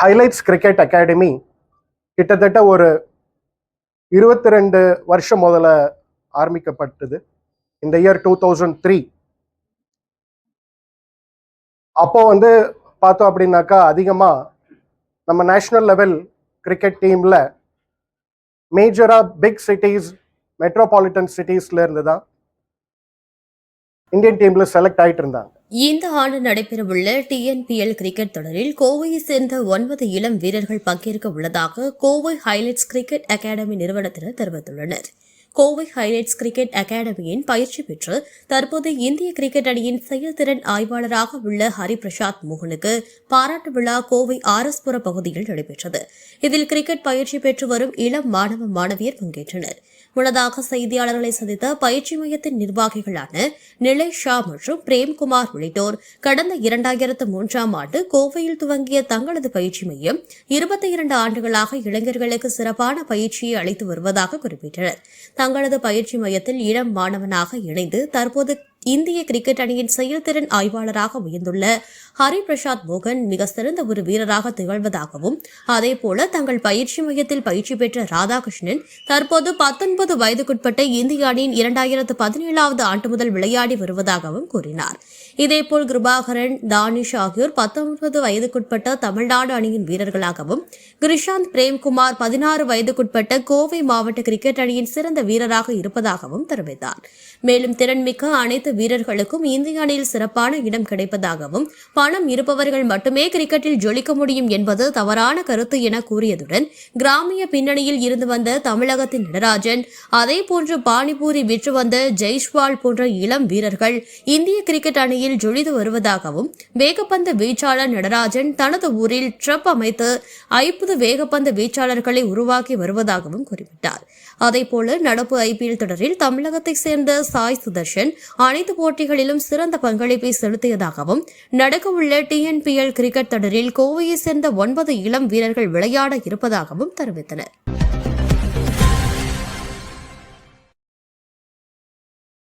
Highlights cricket academy கிட்டத்தட்ட ஒரு இருபத்தி ரெண்டு வருஷம் முதல்ல ஆரம்பிக்கப்பட்டது. இந்த இயர் டூ தௌசண்ட் த்ரீ அப்போ வந்து பார்த்தோம் அப்படின்னாக்கா அதிகமாக நம்ம நேஷ்னல் லெவல் கிரிக்கெட் டீமில் மேஜராக பிக் சிட்டிஸ் மெட்ரோபாலிட்டன் சிட்டிஸ்ல இருந்து தான் இந்தியன் டீமில் செலக்ட் ஆகிட்டு இருந்தாங்க இந்த ஆண்டு நடைபெறவுள்ள டிஎன்பிஎல் கிரிக்கெட் தொடரில் கோவையை சேர்ந்த ஒன்பது இளம் வீரர்கள் பங்கேற்க உள்ளதாக கோவை ஹைலைட்ஸ் கிரிக்கெட் அகாடமி நிறுவனத்தினர் தெரிவித்துள்ளனர். கோவை ஹைலைட்ஸ் கிரிக்கெட் அகாடமியின் பயிற்சி பெற்று தற்போது இந்திய கிரிக்கெட் அணியின் செயல்திறன் ஆய்வாளராக உள்ள ஹரிபிரசாத் மோகனுக்கு பாராட்டு விழா கோவை ஆர்எஸ்புர பகுதியில் நடைபெற்றது. இதில் கிரிக்கெட் பயிற்சி பெற்று வரும் இளம் மாணவ மாணவியர் பங்கேற்றனர். முன்னதாக செய்தியாளர்களை சந்தித்த பயிற்சி மையத்தின் நிர்வாகிகளான நிலை ஷா மற்றும் பிரேம்குமார் உள்ளிட்டோர் கடந்த இரண்டாயிரத்து மூன்றாம் ஆண்டு கோவையில் துவங்கிய தங்களது பயிற்சி மையம் இருபத்தி இரண்டு ஆண்டுகளாக இளைஞர்களுக்கு சிறப்பான பயிற்சியை அளித்து வருவதாக குறிப்பிட்டனர். தங்களது பயிற்சி மையத்தில் இளம் மாணவனாக இணைந்து தற்போது இந்திய கிரிக்கெட் அணியின் செயல்திறன் ஆய்வாளராக உயர்ந்துள்ள ஹரிபிரசாத் மோகன் மிக சிறந்த ஒரு வீரராக திகழ்வதாகவும் அதேபோல தங்கள் பயிற்சி மையத்தில் பயிற்சி பெற்ற ராதாகிருஷ்ணன் தற்போது பத்தொன்பது வயதுக்குட்பட்ட இந்திய அணியின் இரண்டாயிரத்து பதினேழாவது ஆண்டு முதல் விளையாடி வருவதாகவும் கூறினார். இதேபோல் கிருபாகரன் தானிஷ் ஆகியோர் பத்தொன்பது வயதுக்குட்பட்ட தமிழ்நாடு அணியின் வீரர்களாகவும் கிரிஷாந்த் பிரேம்குமார் பதினாறு வயதுக்குட்பட்ட கோவை மாவட்ட கிரிக்கெட் அணியின் சிறந்த வீரராக இருப்பதாகவும் தெரிவித்தார். மேலும் திறன்மிக்க அனைத்து வீரர்களுக்கும் இந்திய அணியில் சிறப்பான இடம் கிடைப்பதாகவும் பணம் இருப்பவர்கள் மட்டுமே கிரிக்கெட்டில் ஜொலிக்க முடியும் என்பது தவறான கருத்து என கூறியதுடன் கிராமிய பின்னணியில் இருந்து வந்த தமிழகத்தின் நடராஜன் அதேபோன்று பானிபூரி விற்று வந்த ஜெய்ஷ்வால் போன்ற இளம் வீரர்கள் இந்திய கிரிக்கெட் அணியில் ஜொலித்து வருவதாகவும் வேகப்பந்து வீச்சாளர் நடராஜன் தனது ஊரில் ட்ரப் அமைத்து ஐம்பது வேகப்பந்து வீச்சாளர்களை உருவாக்கி வருவதாகவும் குறிப்பிட்டார். அதேபோல நடப்பு ஐபிஎல் தொடரில் தமிழகத்தைச் சேர்ந்த சாய் சுதர்ஷன் அனைத்து போட்டிகளிலும் சிறந்த பங்களிப்பை செலுத்தியதாகவும் நடக்கவுள்ள டிஎன்பிஎல் கிரிக்கெட் தொடரில் கோவையைச் சேர்ந்த ஒன்பது இளம் வீரர்கள் விளையாட இருப்பதாகவும் தெரிவித்தனர்.